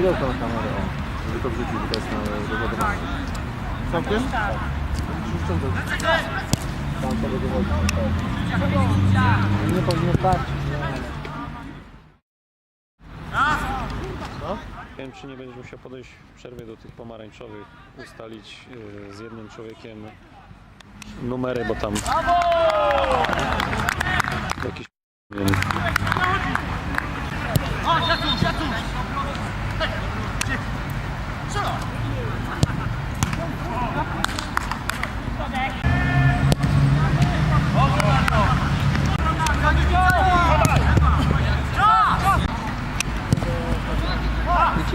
Kamerę. Żeby to wrzucić na. Całkiem? Tam sobie dowodzi. Nie powinno starczyć. No? Nie wiem, czy nie będziesz musiał podejść w przerwie do tych pomarańczowych, ustalić y, z jednym człowiekiem numery, bo tam jakiś... nie.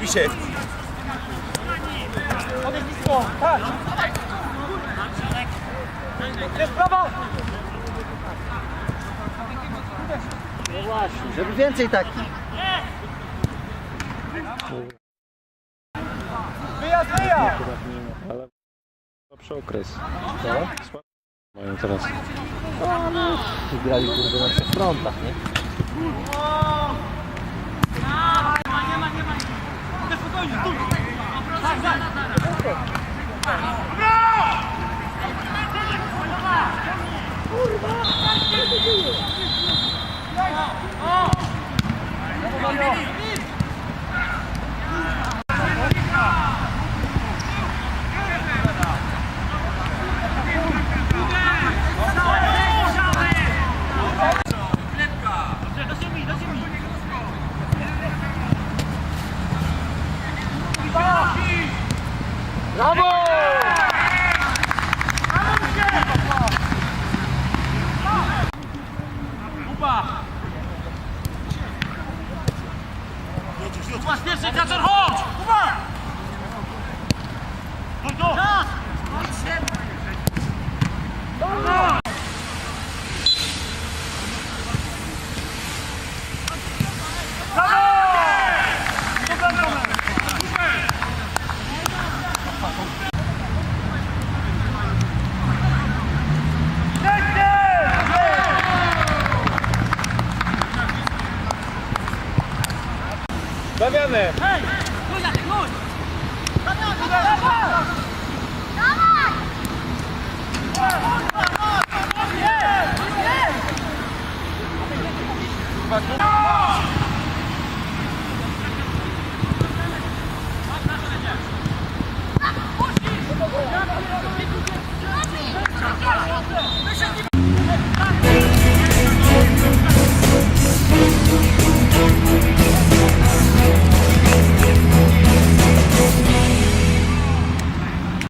Mi się! No właśnie, żeby więcej takich. nie ma, ale słabszy okres. Co? Mają teraz. Tu grali kurde na trzech frontach, nie? não Let's get it, that's at home! Come on! Damianem! Hej! Luź, luź! Damian, Damian! Dawaj! Dawaj! Nie! Nie!